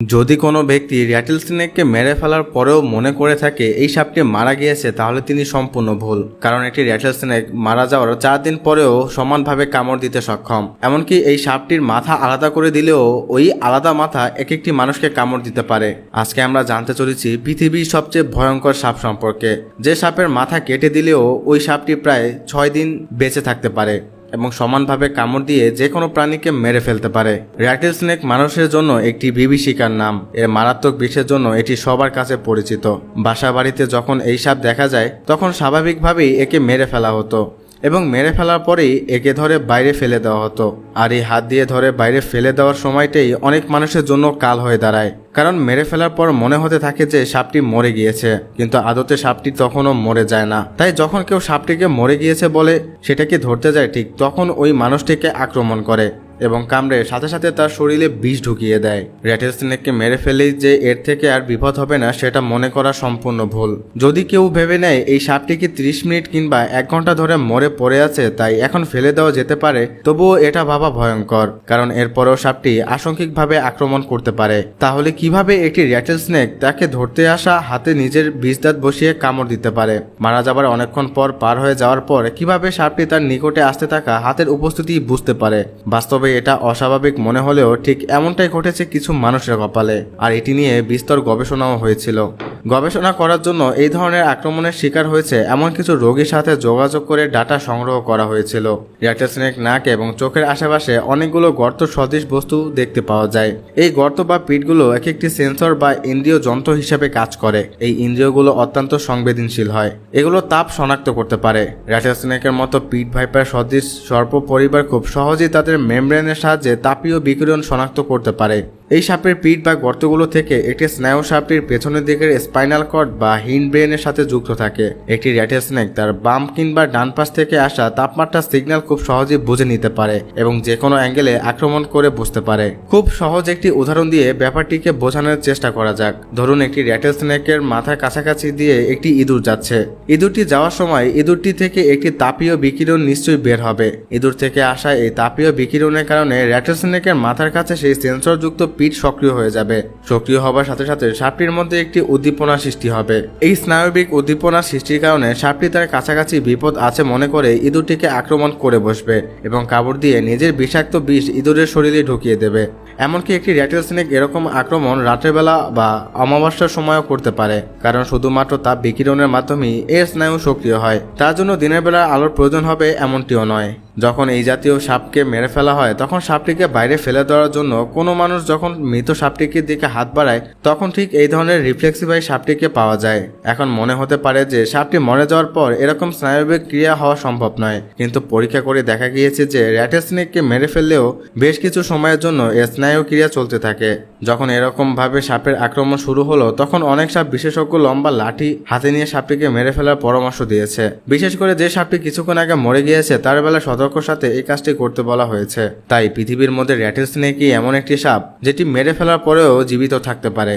যদি কোনো ব্যক্তি র্যাটেল স্নেককে মেরে ফেলার পরেও মনে করে থাকে, এই সাপটি মারা গিয়েছে, তাহলে তিনি সম্পূর্ণ ভুল, কারণ একটি র্যাটেল স্নেক মারা যাওয়ার চার দিন পরেও সমানভাবে কামড় দিতে সক্ষম। এমনকি এই সাপটির মাথা আলাদা করে দিলেও ওই আলাদা মাথা এক একটি মানুষকে কামড় দিতে পারে। আজকে আমরা জানতে চলেছি পৃথিবীর সবচেয়ে ভয়ঙ্কর সাপ সম্পর্কে। যে সাপের মাথা কেটে দিলেও ওই সাপটি প্রায় ছয় দিন বেঁচে থাকতে পারে। এবং সমানভাবে কামড় দিয়ে যে কোনো প্রাণীকে মেরে ফেলতে পারে। র্যাটেল স্নেক মানুষের জন্য একটি বিভীষিকার নাম। এর মারাত্মক বিষের জন্য এটি সবার কাছে পরিচিত। বাসা বাড়িতে যখন এই সাপ দেখা যায়, তখন স্বাভাবিকভাবেই একে মেরে ফেলা হতো। এবং মেরে ফেলার পরেই একে ধরে বাইরে ফেলে দেওয়া হতো। আর এই হাত দিয়ে ধরে বাইরে ফেলে দেওয়ার সময়টাই অনেক মানুষের জন্য কাল হয়ে দাঁড়ায়। কারণ মেরে ফেলার পর মনে হতে থাকে যে সাপটি মরে গিয়েছে, কিন্তু আদতে সাপটি তখনও মরে যায় না। তাই যখন কেউ সাপটিকে মরে গিয়েছে বলে সেটাকে ধরতে যায়, ঠিক তখন ওই মানুষটিকে আক্রমণ করে। এবং কামড়ে, সাথে সাথে তার শরীরে বিষ ঢুকিয়ে দেয়। র্যাটেল স্নেককে মেরে ফেলেই যে এর থেকে আর বিপদ হবে না, সেটা মনে করা সম্পূর্ণ ভুল। যদি কেউ ভেবে নেয়, এই সাপটি কি ত্রিশ মিনিট কিংবা এক ঘণ্টা ধরে মরে পড়ে আছে, তাই এখন ফেলে দেওয়া যেতে পারে, তবুও এটা ভাবা ভয়ঙ্কর। কারণ এরপরেও সাপটি আংশিকভাবে আক্রমণ করতে পারে। তাহলে কীভাবে একটি র্যাটেল স্নেক তাকে ধরতে আসা, হাতে নিজের বিষ দাঁত বসিয়ে কামড় দিতে পারে? মারা যাবার অনেকক্ষণ পর পার হয়ে যাওয়ার পর, কীভাবে সাপটি তার নিকটে আসতে থাকা হাতের উপস্থিতি বুঝতে পারে? বাস্তবে এটা অস্বাভাবিক মনে হলেও ঠিক এমনটাই ঘটেছে কিছু মানুষের কপালে। আর এটি নিয়ে বিস্তর গবেষণাও হয়েছিল। গবেষণা করার জন্য এই ধরনের আক্রমণের শিকার হয়েছে এমন কিছু রোগীর সাথে যোগাযোগ করে ডাটা সংগ্রহ করা হয়েছিল। র্যাটেল স্নেক নাক এবং চোখের আশেপাশে অনেকগুলো গর্ত সদৃশ বস্তু দেখতে পাওয়া যায়। এই গর্ত বা পিঠগুলো এক একটি সেন্সর বা ইন্দ্রিয় যন্ত্র হিসেবে কাজ করে। এই ইন্দ্রিয়গুলো অত্যন্ত সংবেদনশীল হয়। এগুলো তাপ শনাক্ত করতে পারে। র্যাটেল স্নেকের মতো পিট ভাইপার সদৃশ সর্প পরিবার খুব সহজেই তাদের মেমব্রেনের সাহায্যে তাপীয় বিকিরণ শনাক্ত করতে পারে। এই সাপের পিঠ বা গর্তগুলো থেকে একটি স্নায়ু সাপটির পেছনের দিকের স্পাইনাল কর্ড বা হিন্ড ব্রেনের সাথে যুক্ত থাকে। একটি র্যাটেল স্নেক তার বাম কিংবা ডান পাশ থেকে আসা তাপমাত্রার সিগন্যাল খুব সহজেই বুঝে নিতে পারে এবং যে কোনো অ্যাঙ্গেলে আক্রমণ করে বুঝতে পারে। খুব সহজ একটি উদাহরণ দিয়ে ব্যাপারটিকে বোঝানোর চেষ্টা করা যাক। ধরুন একটি র্যাটেল স্নেকের মাথার কাছাকাছি দিয়ে একটি ইঁদুর যাচ্ছে। ইঁদুরটি যাওয়ার সময় ইঁদুরটি থেকে একটি তাপীয় বিকিরণ নিশ্চয়ই বের হবে। ইঁদুর থেকে আসা এই তাপীয় বিকিরণের কারণে র্যাটেল স্নেকের মাথার কাছে সেই সেন্সরযুক্ত পিঠ সক্রিয় হয়ে যাবে। সক্রিয় হবার সাথে সাথে সাপটির মধ্যে একটি উদ্দীপনা সৃষ্টি হবে। এই স্নায়বিক উদ্দীপনা সৃষ্টির কারণে সাপটি তার কাছাকাছি বিপদ আছে মনে করে ইঁদুরটিকে আক্রমণ করে বসবে এবং কাপড় দিয়ে নিজের বিষাক্ত বিষ ইঁদুরের শরীরে ঢুকিয়ে দেবে। এমনকি একটি র্যাটেল স্নেক এরকম আক্রমণ রাতের বেলা বা অমাবস্যার সময়ও করতে পারে, কারণ শুধুমাত্র তাপ বিকিরণের মাধ্যমেই এর স্নায়ু সক্রিয় হয়। তার জন্য দিনের বেলা আলোর প্রয়োজন হবে এমনটিও নয়। যখন এই জাতীয় সাপকে মেরে ফেলা হয়, তখন সাপটিকে বাইরে ফেলে দেওয়ার জন্য কোনো মানুষ যখন মৃত সাপটিকে দিকে হাত বাড়ায়, তখন ঠিক এই ধরনের রিফ্লেক্সিভাই সাপটিকে পাওয়া যায়। এখন মনে হতে পারে যে সাপটি মরে যাওয়ার পর এরকম স্নায়বিক ক্রিয়া হওয়া সম্ভব নয়। কিন্তু পরীক্ষা করে দেখা গিয়েছে যে র্যাটেল স্নেককে মেরে ফেললেও বেশ কিছু সময়ের জন্য এর স্নায়ু ক্রিয়া চলতে থাকে। যখন এরকমভাবে সাপের আক্রমণ শুরু হলো, তখন অনেক সাপ, বিশেষজ্ঞ লম্বা লাঠি হাতে নিয়ে সাপটিকে মেরে ফেলার পরামর্শ দিয়েছে। বিশেষ করে যে সাপটি কিছুক্ষণ আগে মরে গিয়েছে, তার বেলা সতর্কর সাথে এই কাজটি করতে বলা হয়েছে। তাই পৃথিবীর মধ্যে র্যাটেল স্নেকই এমন একটি সাপ, যেটি মেরে ফেলার পরেও জীবিত থাকতে পারে?